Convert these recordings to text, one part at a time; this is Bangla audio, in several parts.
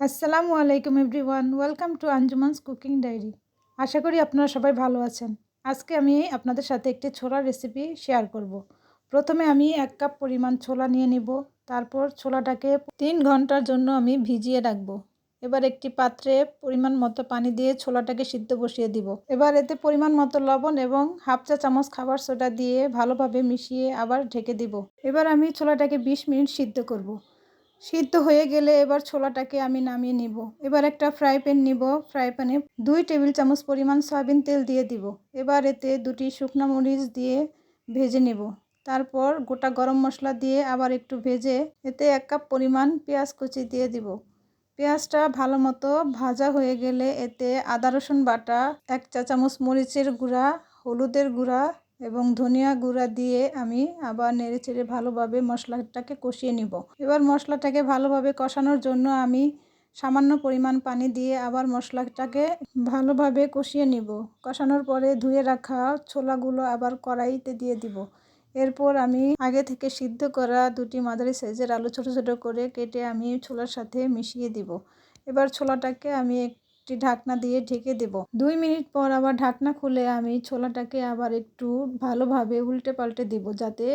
আসসালামু আলাইকুম everyone, welcome to Anjuman's cooking diary. আশা করি আপনারা সবাই ভালো আছেন। আজকে আমি আপনাদের সাথে একটি ছোলার রেসিপি শেয়ার করব। প্রথমে আমি এক কাপ পরিমাণ ছোলা নিয়ে নিব। তারপর ছোলাটাকে তিন ঘণ্টার জন্য আমি ভিজিয়ে রাখব। এবার একটি পাত্রে পরিমাণ মতো পানি দিয়ে ছোলাটাকে সিদ্ধ বসিয়ে দিব। এবার এতে পরিমাণ মতো লবণ এবং হাফ চা চামচ খাবার সোডা দিয়ে ভালোভাবে মিশিয়ে আবার ঢেকে দিব। এবার আমি ছোলাটাকে ২০ মিনিট সিদ্ধ করব। সিদ্ধ হয়ে গেলে এবার ছোলাটাকে আমি নামিয়ে নিব। এবার একটা ফ্রাই প্যান নিব। ফ্রাই প্যানে দুই টেবিল চামচ পরিমাণ সয়াবিন তেল দিয়ে দিব। এবার এতে দুটি শুকনো মরিচ দিয়ে ভেজে নেব। তারপর গোটা গরম মশলা দিয়ে আবার একটু ভেজে এতে এক কাপ পরিমাণ পেঁয়াজ কুচি দিয়ে দিব। পেঁয়াজটা ভালো মতো ভাজা হয়ে গেলে এতে আদা রসুন বাটা, এক চা চামচ মরিচের গুঁড়া, হলুদের গুঁড়া এবং ধনিয়া গুঁড়া দিয়ে আমি আবার নেড়ে চেড়ে ভালোভাবে মশলাটাকে কষিয়ে নিব। এবার মশলাটাকে ভালোভাবে কষানোর জন্য আমি সামান্য পরিমাণ পানি দিয়ে আবার মশলাটাকে ভালোভাবে কষিয়ে নিব। কষানোর পরে ধুয়ে রাখা ছোলাগুলো আবার কড়াইতে দিয়ে দিব। এরপর আমি আগে থেকে সিদ্ধ করা দুটি মাদারি সাইজের আলু ছোট ছোট করে কেটে আমি ছোলার সাথে মিশিয়ে দিব। এবার ছোলাটাকে আমি একটি ঢাকনা দিয়ে ঢেকে দেব। দুই মিনিট পর আবার ঢাকনা খুলে আমি ছোলাটাকে আবার একটু ভালোভাবে উল্টে পাল্টে দিব যাতে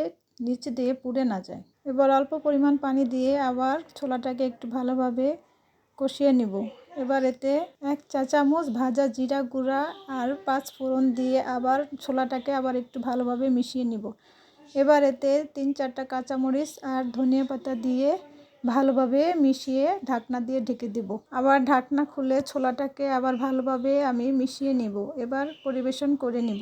নিচে দিয়ে পুড়ে না যায়। এবার অল্প পরিমাণ পানি দিয়ে আবার ছোলাটাকে একটু ভালোভাবে কষিয়ে নিব। এবার এতে এক চা চামচ ভাজা জিরা গুঁড়া আর পাঁচ ফোড়ন দিয়ে আবার ছোলাটাকে আবার একটু ভালোভাবে মিশিয়ে নিব। এবার এতে তিন চারটা কাঁচামরিচ আর ধনিয়া পাতা দিয়ে ভালোভাবে মিশিয়ে ঢাকনা দিয়ে ঢেকে দেব। আবার ঢাকনা খুলে ছোলাটাকে আবার ভালোভাবে আমি মিশিয়ে নিব। এবার পরিবেশন করে নিব।